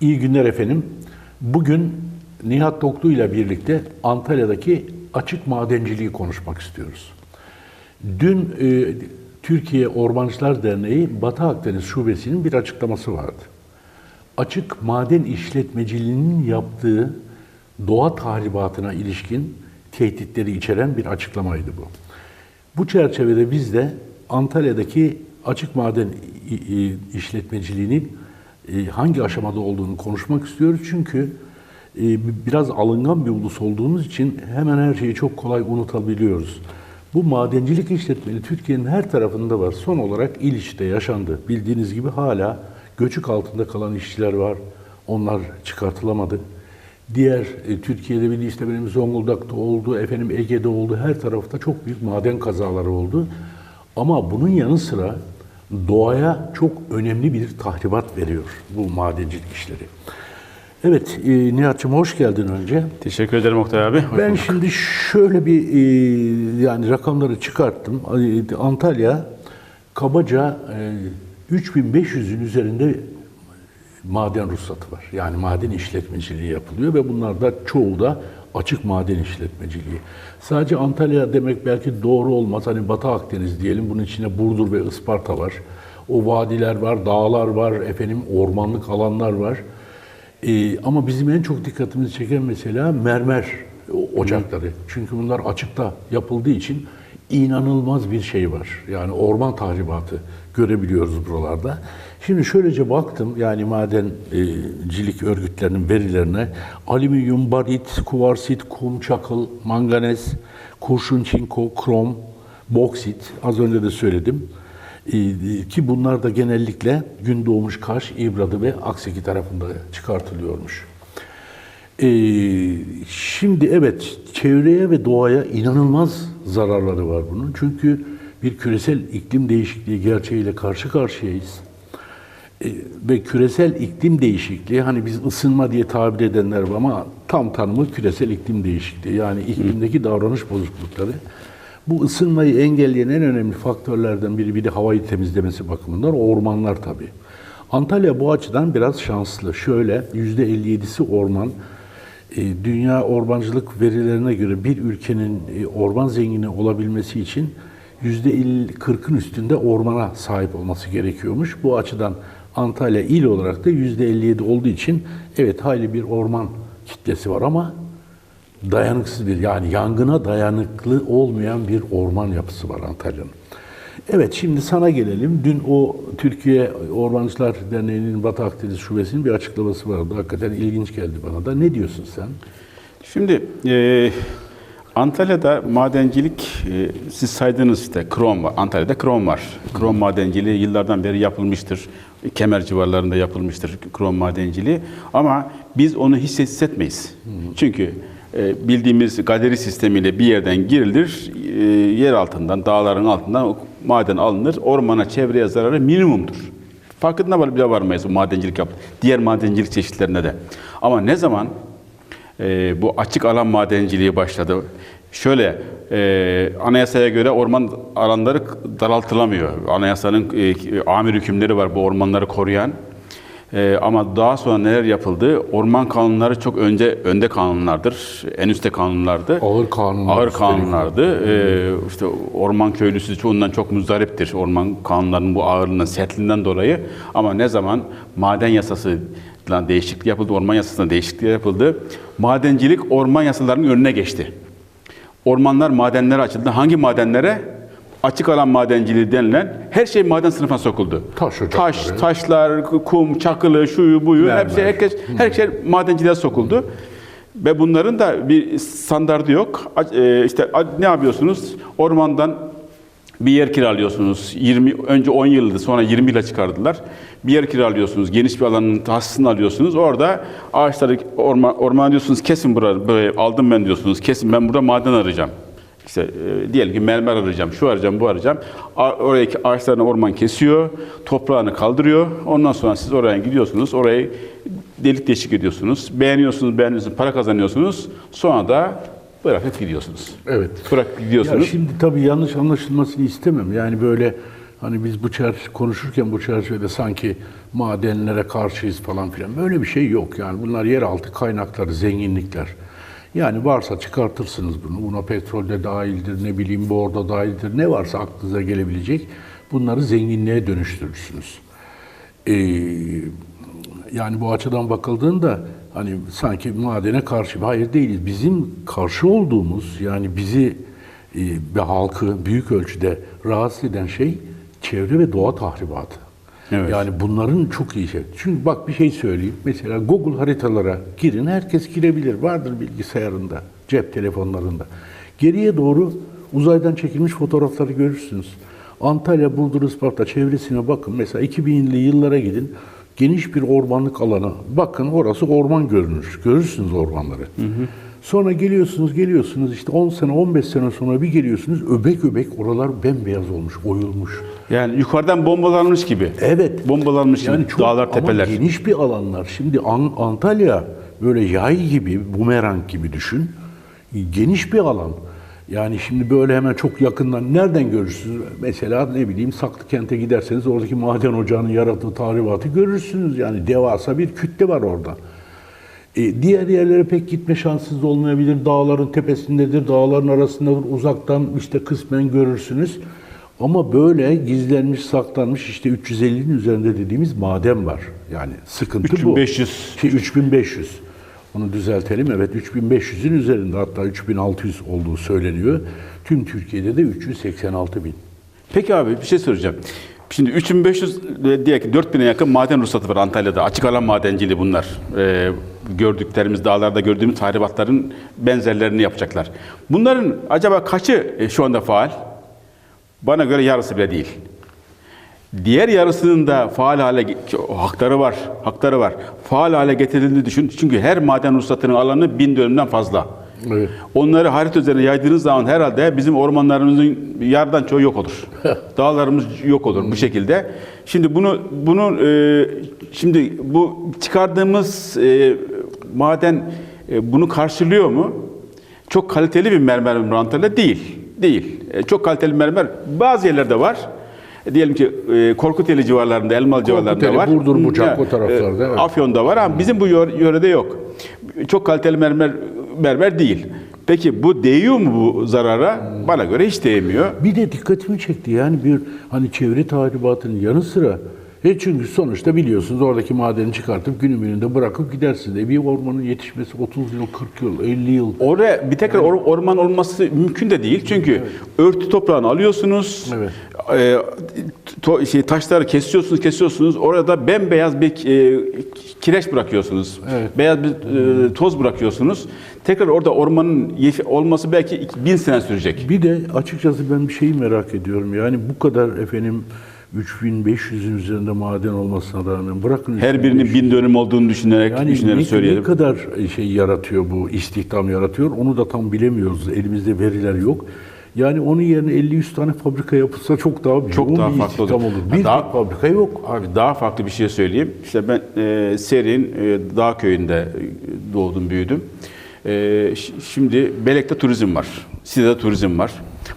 İyi günler efendim. Bugün Nihat Doklu ile birlikte Antalya'daki açık madenciliği konuşmak istiyoruz. Dün e, Türkiye Ormancılar Derneği Batı Akdeniz Şubesi'nin bir açıklaması vardı. Açık maden işletmeciliğinin yaptığı doğa tahribatına ilişkin tehditleri içeren bir açıklamaydı bu. Bu çerçevede biz de Antalya'daki açık maden işletmeciliğinin hangi aşamada olduğunu konuşmak istiyoruz. Çünkü e, biraz alıngan bir ulus olduğumuz için hemen her şeyi çok kolay unutabiliyoruz. Bu madencilik işletmeni Türkiye'nin her tarafında var. Son olarak İliç'te yaşandı. Bildiğiniz gibi hala göçük altında kalan işçiler var. Onlar çıkartılamadı. Diğer e, Türkiye'de bir işte benim Zonguldak'ta oldu, efendim Ege'de oldu, her tarafta çok büyük maden kazaları oldu. Ama bunun yanı sıra doğaya çok önemli bir tahribat veriyor bu madencilik işleri. Evet, e, Nihat'cığım hoş geldin önce. Teşekkür ederim Oktay abi. Hoş Ben bulduk. şimdi şöyle bir e, yani rakamları çıkarttım. E, Antalya kabaca e, 3500'ün üzerinde maden ruhsatı var. Yani maden işletmeciliği yapılıyor ve bunlar da çoğu da açık maden işletmeciliği. Sadece Antalya demek belki doğru olmaz. Hani Batı Akdeniz diyelim. Bunun içine Burdur ve Isparta var. O vadiler var, dağlar var, efendim ormanlık alanlar var. Ee, ama bizim en çok dikkatimizi çeken mesela mermer ocakları. Çünkü bunlar açıkta yapıldığı için inanılmaz bir şey var. Yani orman tahribatı görebiliyoruz buralarda. Şimdi şöylece baktım yani madencilik örgütlerinin verilerine alüminyum, barit, kuvarsit, kum, çakıl, manganez, kurşun, çinko, krom, boksit az önce de söyledim. Ee, ki bunlar da genellikle Gündoğmuş, Kaş, İbradı ve Akseki tarafında çıkartılıyormuş. Ee, şimdi evet çevreye ve doğaya inanılmaz zararları var bunun. Çünkü bir küresel iklim değişikliği gerçeğiyle karşı karşıyayız. Ee, ve küresel iklim değişikliği hani biz ısınma diye tabir edenler var ama tam tanımı küresel iklim değişikliği. Yani iklimdeki davranış bozuklukları. Bu ısınmayı engelleyen en önemli faktörlerden biri bir de havayı temizlemesi bakımından ormanlar tabii. Antalya bu açıdan biraz şanslı. Şöyle %57'si orman. E, Dünya ormancılık verilerine göre bir ülkenin e, orman zengini olabilmesi için %40'ın üstünde ormana sahip olması gerekiyormuş. Bu açıdan Antalya il olarak da %57 olduğu için evet hayli bir orman kitlesi var ama dayanıksız bir yani yangına dayanıklı olmayan bir orman yapısı var Antalya'nın. Evet şimdi sana gelelim. Dün o Türkiye Ormancılar Derneği'nin Batı Akdeniz Şubesi'nin bir açıklaması vardı. Hakikaten ilginç geldi bana da. Ne diyorsun sen? Şimdi e, Antalya'da madencilik, e, siz saydınız işte krom var. Antalya'da krom var. Krom madenciliği yıllardan beri yapılmıştır. Kemer civarlarında yapılmıştır krom madenciliği. Ama biz onu hiç hissetmeyiz. Çünkü e, bildiğimiz galeri sistemiyle bir yerden girilir, e, yer altından, dağların altından maden alınır. Ormana, çevreye zararı minimumdur. Farkında bile varmayız bu madencilik yap. Diğer madencilik çeşitlerine de. Ama ne zaman e, bu açık alan madenciliği başladı. Şöyle, e, anayasaya göre orman alanları daraltılamıyor. Anayasanın e, amir hükümleri var bu ormanları koruyan. E, ama daha sonra neler yapıldı? Orman kanunları çok önce önde kanunlardır. En üstte kanunlardı. Ağır kanunlar Ağır kanunlardı. E, işte orman köylüsü çoğundan çok muzdariptir. Orman kanunlarının bu ağırlığından, sertliğinden dolayı. Ama ne zaman maden yasası değişiklik yapıldı, orman yasasına değişiklik yapıldı. Madencilik orman yasalarının önüne geçti. Ormanlar madenlere açıldı. Hangi madenlere? Açık alan madenciliği denilen her şey maden sınıfına sokuldu. Taş ocakları. Taş, taşlar, kum, çakılı, şuyu, buyu, Mermer. hepsi herkes her şey madenciliğe sokuldu. Ve bunların da bir standardı yok. E, işte ne yapıyorsunuz? Ormandan bir yer kiralıyorsunuz. 20 önce 10 yıldı, sonra 20 yıla çıkardılar. Bir yer kiralıyorsunuz. Geniş bir alanın tahsisini alıyorsunuz. Orada ağaçları orman, orman diyorsunuz kesin buraya, buraya aldım ben diyorsunuz. Kesin ben burada maden arayacağım. İşte e, diyelim ki mermer arayacağım, şu arayacağım, bu arayacağım. A- Oradaki ağaçlarını orman kesiyor, toprağını kaldırıyor. Ondan sonra siz oraya gidiyorsunuz, orayı delik deşik ediyorsunuz. Beğeniyorsunuz, beğeniyorsunuz, para kazanıyorsunuz. Sonra da bırakıp gidiyorsunuz. Evet. Bırak Ya gidiyorsunuz. şimdi tabii yanlış anlaşılmasını istemem. Yani böyle hani biz bu çerçeve konuşurken bu çerçevede sanki madenlere karşıyız falan filan böyle bir şey yok yani bunlar yeraltı kaynakları, zenginlikler. Yani varsa çıkartırsınız bunu. Buna petrol de dahildir, ne bileyim bordo dahildir. Ne varsa aklınıza gelebilecek bunları zenginliğe dönüştürürsünüz. Ee, yani bu açıdan bakıldığında hani sanki madene karşı hayır değiliz. Bizim karşı olduğumuz yani bizi ve halkı büyük ölçüde rahatsız eden şey çevre ve doğa tahribatı. Evet. Yani bunların çok iyi şey. Çünkü bak bir şey söyleyeyim. Mesela Google haritalara girin. Herkes girebilir. Vardır bilgisayarında, cep telefonlarında. Geriye doğru uzaydan çekilmiş fotoğrafları görürsünüz. Antalya, Burdur, Isparta çevresine bakın. Mesela 2000'li yıllara gidin. Geniş bir ormanlık alana. Bakın orası orman görünür. Görürsünüz ormanları. Sonra geliyorsunuz, geliyorsunuz işte 10 sene, 15 sene sonra bir geliyorsunuz. Öbek öbek oralar bembeyaz olmuş, oyulmuş. Yani yukarıdan bombalanmış gibi. Evet. Bombalanmış gibi. Yani çok Dağlar, tepeler. Ama geniş bir alanlar. Şimdi An- Antalya böyle yay gibi, bumerang gibi düşün. Geniş bir alan. Yani şimdi böyle hemen çok yakından nereden görürsünüz? Mesela ne bileyim Saklıkent'e giderseniz oradaki maden ocağının yarattığı tahribatı görürsünüz. Yani devasa bir kütle var orada. E, diğer yerlere pek gitme şansınız olmayabilir. Dağların tepesindedir, dağların arasındadır. Uzaktan işte kısmen görürsünüz. Ama böyle gizlenmiş, saklanmış işte 350'nin üzerinde dediğimiz maden var. Yani sıkıntı bu. 3500. Şey, 3500. Onu düzeltelim. Evet 3500'ün üzerinde hatta 3600 olduğu söyleniyor. Tüm Türkiye'de de 386 bin. Peki abi bir şey soracağım. Şimdi 3500 e, diye ki 4000'e yakın maden ruhsatı var Antalya'da. Açık alan madenciliği bunlar. Ee, gördüklerimiz, dağlarda gördüğümüz tahribatların benzerlerini yapacaklar. Bunların acaba kaçı e, şu anda faal? Bana göre yarısı bile değil. Diğer yarısının da faal hale hakları var, hakları var. Faal hale getirildiğini düşün. Çünkü her maden ruhsatının alanı bin dönümden fazla. Evet. Onları harita üzerine yaydığınız zaman herhalde bizim ormanlarımızın yarıdan çoğu yok olur. Dağlarımız yok olur bu şekilde. Şimdi bunu bunu e, şimdi bu çıkardığımız e, maden e, bunu karşılıyor mu? Çok kaliteli bir mermer mi Antalya? Değil. Değil. E, çok kaliteli mermer bazı yerlerde var. E, diyelim ki e, Korkuteli civarlarında, Elmalı civarlarında var. Burdur, Bucak, o taraflarda, e, evet. Afyon'da var ama bizim bu yö- yörede yok. Çok kaliteli mermer mermer değil. Peki bu değiyor mu bu zarara? Bana göre hiç değmiyor. Bir de dikkatimi çekti yani bir hani çevre tahribatının yanı sıra e çünkü sonuçta biliyorsunuz oradaki madeni çıkartıp günümünde bırakıp gidersiniz. E bir ormanın yetişmesi 30 yıl, 40 yıl, 50 yıl. Oraya bir tekrar or- orman olması mümkün de değil. Çünkü örtü toprağını alıyorsunuz. Evet. E, to- şey, taşları kesiyorsunuz, kesiyorsunuz. Orada bembeyaz bir e, kireç bırakıyorsunuz. Evet. Beyaz bir e, toz bırakıyorsunuz. Tekrar orada ormanın yeşil olması belki iki- bin sene sürecek. Bir de açıkçası ben bir şeyi merak ediyorum. Yani bu kadar efendim 3500'ün üzerinde maden olmasına rağmen bırakın Her birinin bin dönüm olduğunu düşünerek, yani düşünerek ne, söyleyelim. ne kadar şey yaratıyor bu istihdam yaratıyor onu da tam bilemiyoruz. Elimizde veriler yok. Yani onun yerine 50-100 tane fabrika yapılsa çok daha Çok yoğun daha bir farklı olur. olur. Bir Daha- fabrika yok. Abi daha farklı bir şey söyleyeyim. İşte ben e, Serin e, Dağ Köyü'nde e, doğdum, büyüdüm. E, şimdi Belek'te turizm var. Side'de turizm var.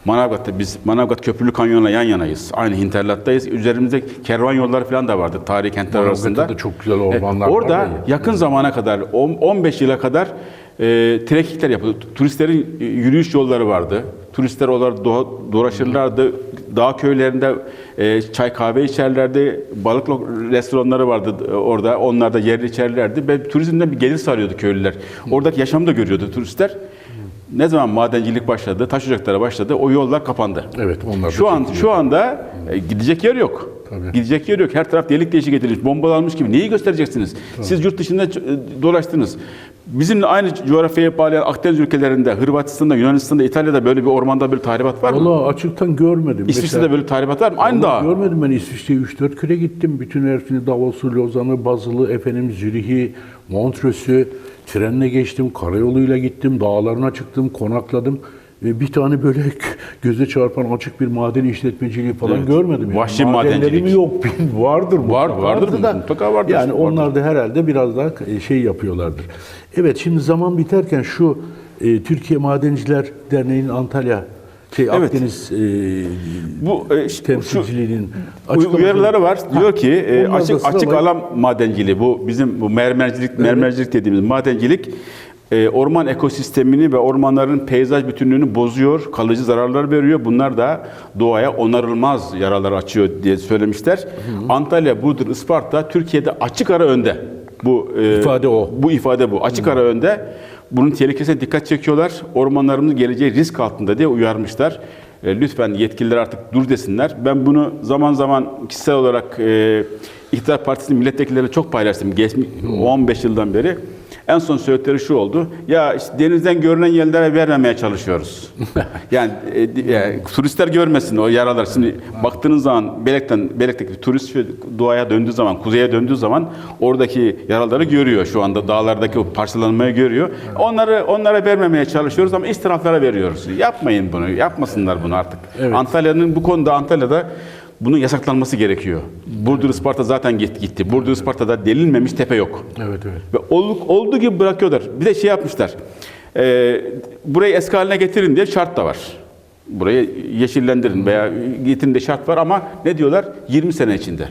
Manavgat'ta biz Manavgat Köprülü Kanyon'la yan yanayız. Aynı hinterlattayız. Üzerimizde kervan yolları falan da vardı tarihi kentler Manavgat'ta arasında. da çok güzel ormanlar E, var Orada da ya. yakın zamana kadar, on- 15 yıla kadar e, trekkingler yapıldı. Turistlerin e, yürüyüş yolları vardı. Turistler oralarda doğa- dolaşırlardı. Dağ köylerinde e, çay kahve içerlerdi. Balık restoranları vardı e, orada. Onlar da yerli içerlerdi. Ve turizmden bir gelir sağlıyordu köylüler. Oradaki yaşamı da görüyordu turistler. Ne zaman madencilik başladı, taş ocakları başladı, o yollar kapandı. Evet, onlar da Şu an çekiliyor. şu anda e, gidecek yer yok. Tabii. Gidecek yer yok. Her taraf delik deşik edilmiş, bombalanmış gibi. Neyi göstereceksiniz? Siz yurt dışında e, dolaştınız. Bizimle aynı coğrafyaya bağlayan Akdeniz ülkelerinde, Hırvatistan'da, Yunanistan'da, İtalya'da böyle bir ormanda böyle tahribat var mı? Valla açıktan görmedim. İsviçre'de böyle tahribat var mı? Aynı dağ. Görmedim ben İsviçre'ye 3-4 kere gittim. Bütün hepsini Davos'u, Lozan'ı, Basel'ı, efendim Zürih'i, Montreux'ü trenle geçtim, karayoluyla gittim, dağlarına çıktım, konakladım. Ve bir tane böyle göze çarpan açık bir maden işletmeciliği falan Evet. görmedim. Yani. Vahşi Madenleri mi yok? vardır mutlaka. vardır, da. mutlaka vardır. Yani Vardır. onlar da herhalde biraz daha şey yapıyorlardır. Evet şimdi zaman biterken şu e, Türkiye Madenciler Derneği'nin Antalya şey Evet. Akdeniz e, Bu e, temsilciliğinin uyarıları var. Ha, Diyor ki e, açık açık alan madenciliği bu bizim bu mermercilik mermercilik dediğimiz madencilik e, orman ekosistemini ve ormanların peyzaj bütünlüğünü bozuyor, kalıcı zararlar veriyor. Bunlar da doğaya onarılmaz yaralar açıyor diye söylemişler. Antalya, Burdur, Isparta Türkiye'de açık ara önde. Bu e, İfade o. Bu ifade bu. Açık ara önde. Bunun tehlikesine dikkat çekiyorlar. Ormanlarımız geleceği risk altında diye uyarmışlar. E, lütfen yetkililer artık dur desinler. Ben bunu zaman zaman kişisel olarak e, İktidar Partisi'nin milletvekilleriyle çok paylaştım. Geçmiş 15 yıldan beri. En son söyledikleri şu oldu. Ya işte denizden görünen yerlere vermemeye çalışıyoruz. yani, e, yani turistler görmesin o yaralar. Şimdi baktığınız zaman Belek'ten Belek'teki turist doğaya döndüğü zaman, kuzeye döndüğü zaman oradaki yaraları görüyor şu anda. Dağlardaki o parçalanmayı görüyor. Onları onlara vermemeye çalışıyoruz ama iç taraflara veriyoruz. Yapmayın bunu. Yapmasınlar bunu artık. Evet. Antalya'nın bu konuda Antalya'da bunun yasaklanması gerekiyor. Burdur Isparta zaten gitti. Burdur Isparta'da delinmemiş tepe yok. Evet evet. Ve ol- olduğu gibi bırakıyorlar. Bir de şey yapmışlar. E, burayı eski haline getirin diye şart da var. Burayı yeşillendirin veya getirin de şart var ama ne diyorlar? 20 sene içinde.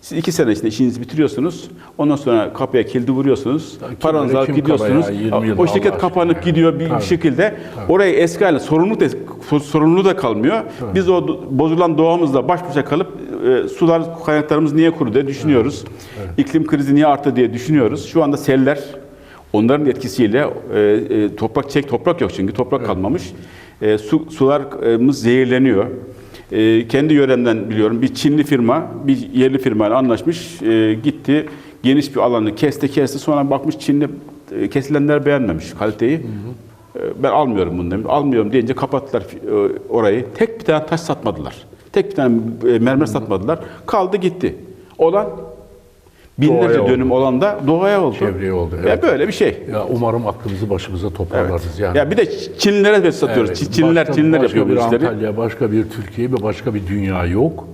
Siz iki sene içinde işinizi bitiriyorsunuz. Ondan sonra kapıya kilidi vuruyorsunuz. kim Paranızı alıp gidiyorsunuz. kaba ya, 20 yıl o şirket Allah kapanıp aşkına gidiyor bir Tabii. şekilde. Orayı eski haline sorumluluk da, sorumluluğu da kalmıyor. Biz o bozulan doğamızla baş başa kalıp e, sular kaynaklarımız niye kuru diye düşünüyoruz. İklim krizi niye arttı diye düşünüyoruz. Şu anda seller onların etkisiyle e, e, toprak çek toprak yok çünkü toprak kalmamış. E, su, sularımız zehirleniyor. E, kendi yöremden biliyorum bir Çinli firma bir yerli firmayla anlaşmış e, gitti geniş bir alanı kesti kesti sonra bakmış Çinli e, kesilenler beğenmemiş kaliteyi. E, Ben almıyorum bunu demiş. Almıyorum deyince kapattılar e, orayı. Tek bir tane taş satmadılar. Tek bir tane e, mermer satmadılar. Kaldı gitti. Olan binlerce Doğaya dönüm olan da doğaya oldu. Çevreye oldu, Ve evet. böyle bir şey. Ya umarım aklımızı başımıza toparlarız yani. Ya bir de Çinlilere satıyoruz. Evet, Çinliler başka- Çinliler başka yapıyor bu işleri. Antalya, başka bir Türkiye ve başka bir dünya yok.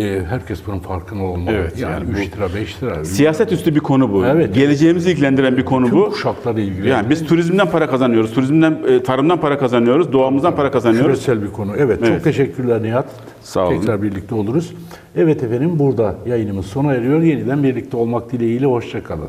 Ee, herkes bunun farkında olmalı. Evet, yani, yani 3 lira, 5 lira. Siyaset üstü bir konu bu. Evet. Geleceğimizi ilgilendiren bir konu Tüm bu. kuşakları ilgili. Yani biz turizmden para kazanıyoruz. Turizmden, e, tarımdan para kazanıyoruz. Doğamızdan para kazanıyoruz. Küresel bir konu. Evet, Evet. çok teşekkürler Nihat. Sağ olun. Tekrar birlikte oluruz. Evet efendim burada yayınımız sona eriyor. Yeniden birlikte olmak dileğiyle hoşçakalın.